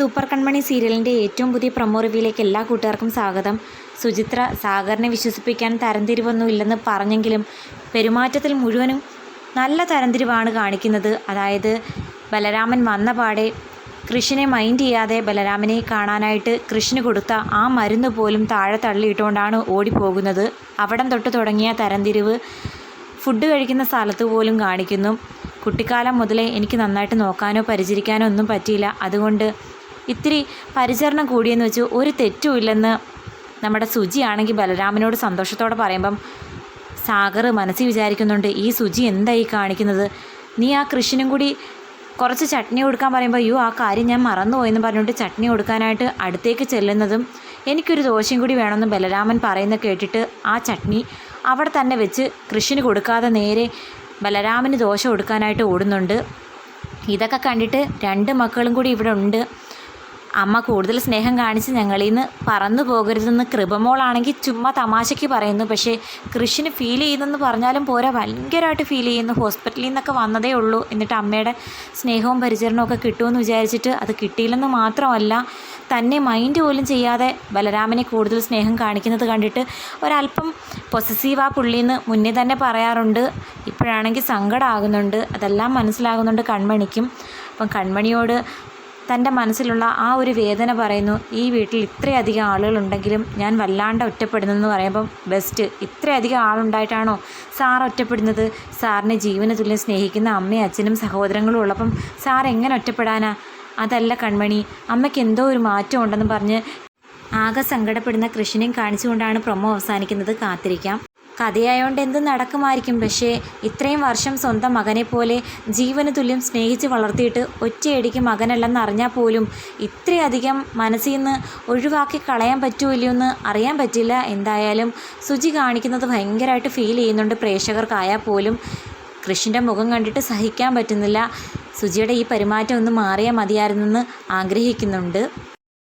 Super കൺമണി സീരിയലിന്റെ ഏറ്റവും പുതിയ പ്രൊമോ റിവ്യൂയിലേക്ക് എല്ലാ കൂട്ടുകാർക്കും സ്വാഗതം. സുചിത്ര സാഗറിനെ വിശ്വസിപ്പിക്കാൻ തരംതിരിവൊന്നുമില്ലെന്ന് പറഞ്ഞെങ്കിലും പെരുമാറ്റത്തിൽ മുഴുവനും നല്ല തരംതിരിവാണ് കാണിക്കുന്നത്. അതായത് ബലരാമൻ വന്ന പാടെ കൃഷിനെ മൈൻഡ് ചെയ്യാതെ ബലരാമനെ കാണാനായിട്ട് കൃഷിന് കൊടുത്ത ആ മരുന്ന് പോലും താഴെ തള്ളിയിട്ടുകൊണ്ടാണ് ഓടിപ്പോകുന്നത്. അവിടം തൊട്ട് തുടങ്ങിയ തരംതിരിവ് ഫുഡ് കഴിക്കുന്ന സ്ഥലത്ത് പോലും കാണിക്കുന്നു. കുട്ടിക്കാലം മുതലേ എനിക്ക് നന്നായിട്ട് നോക്കാനോ പരിചരിക്കാനോ ഒന്നും പറ്റിയില്ല. അതുകൊണ്ട് ഇത്തിരി പരിചരണം കൂടിയെന്ന് വെച്ച്. ഒരു തെറ്റും ഇല്ലെന്ന് നമ്മുടെ സുജിയാണെങ്കിൽ ബലരാമനോട് സന്തോഷത്തോടെ പറയുമ്പം സാഗർ മനസ്സിൽ വിചാരിക്കുന്നുണ്ട് ഈ സുജി എന്തായി കാണിക്കുന്നത്? നീ ആ കൃഷിനും കൂടി കുറച്ച് ചട്നി കൊടുക്കാൻ പറയുമ്പോൾ അയ്യോ ആ കാര്യം ഞാൻ മറന്നുപോയെന്ന് പറഞ്ഞുകൊണ്ട് ചട്നി കൊടുക്കാനായിട്ട് അടുത്തേക്ക് ചെല്ലുന്നതും എനിക്കൊരു ദോശയും കൂടി വേണമെന്ന് ബലരാമൻ പറയുന്ന കേട്ടിട്ട് ആ ചട്നി അവിടെ തന്നെ വെച്ച് കൃഷിന് കൊടുക്കാതെ നേരെ ബലരാമന് ദോശ കൊടുക്കാനായിട്ട് ഓടുന്നുണ്ട്. ഇതൊക്കെ കണ്ടിട്ട് രണ്ട് മക്കളും കൂടി ഇവിടെ ഉണ്ട്. അമ്മ കൂടുതൽ സ്നേഹം കാണിച്ച് ഞങ്ങളിൽ നിന്ന് പറന്നു പോകരുതെന്ന് കൃപമോളാണെങ്കിൽ ചുമ്മാ തമാശയ്ക്ക് പറയുന്നു. പക്ഷേ കൃഷിന് ഫീൽ ചെയ്യുന്നെന്ന് പറഞ്ഞാലും പോരാ. ഭയങ്കരമായിട്ട് ഫീൽ ചെയ്യുന്നു. ഹോസ്പിറ്റലിൽ നിന്നൊക്കെ വന്നതേ ഉള്ളൂ. എന്നിട്ട് അമ്മയുടെ സ്നേഹവും പരിചരണവും ഒക്കെ കിട്ടുമെന്ന് വിചാരിച്ചിട്ട് അത് കിട്ടിയില്ലെന്ന് മാത്രമല്ല തന്നെ മൈൻഡ് പോലും ചെയ്യാതെ ബലരാമനെ കൂടുതൽ സ്നേഹം കാണിക്കുന്നത് കണ്ടിട്ട് ഒരല്പം പൊസസീവ് ആ പുള്ളിന്ന് മുന്നേ തന്നെ പറയാറുണ്ട്. ഇപ്പോഴാണെങ്കിൽ സങ്കടമാകുന്നുണ്ട് അതെല്ലാം മനസ്സിലാകുന്നുണ്ട്. കൺമണിക്കും. അപ്പം കൺമണിയോട് തന്റെ മനസ്സിലുള്ള ആ ഒരു വേദന പറയുന്നു ഈ വീട്ടിൽ ഇത്രയധികം ആളുകളുണ്ടെങ്കിലും ഞാൻ വല്ലാണ്ട് ഒറ്റപ്പെടുന്നതെന്ന് പറയുമ്പം ബെസ്റ്റ്. ഇത്രയധികം ആളുണ്ടായിട്ടാണോ സാർ ഒറ്റപ്പെടുന്നത്? സാറിനെ ജീവന തുല്യം സ്നേഹിക്കുന്ന അമ്മയും അച്ഛനും സഹോദരങ്ങളും ഉള്ളപ്പം സാർ എങ്ങനെ ഒറ്റപ്പെടാനാ? അതല്ല കൺമണി അമ്മയ്ക്ക് എന്തോ ഒരു മാറ്റം ഉണ്ടെന്ന് പറഞ്ഞ് ആകെ സങ്കടപ്പെടുന്ന കൃഷിനെയും കാണിച്ചുകൊണ്ടാണ് പ്രൊമോ അവസാനിക്കുന്നത്. കാത്തിരിക്കാം. കഥയായോണ്ട് എന്ത് നടക്കുമായിരിക്കും? പക്ഷേ ഇത്രയും വർഷം സ്വന്തം മകനെ പോലെ ജീവന് തുല്യം സ്നേഹിച്ച് വളർത്തിയിട്ട് ഒറ്റയടിക്ക് മകനല്ലെന്ന് അറിഞ്ഞാൽ പോലും ഇത്രയധികം മനസ്സിൽ നിന്ന് ഒഴിവാക്കി കളയാൻ പറ്റുമല്ലോ എന്ന് അറിയാൻ പറ്റില്ല. എന്തായാലും സുജി കാണിക്കുന്നത് ഭയങ്കരമായിട്ട് ഫീൽ ചെയ്യുന്നുണ്ട്. പ്രേക്ഷകർക്കായാൽ പോലും കൃഷിന്റെ മുഖം കണ്ടിട്ട് സഹിക്കാൻ പറ്റുന്നില്ല. സുജിയുടെ ഈ പെരുമാറ്റം ഒന്ന് മാറിയാൽ മതിയായിരുന്നെന്ന് ആഗ്രഹിക്കുന്നുണ്ട്.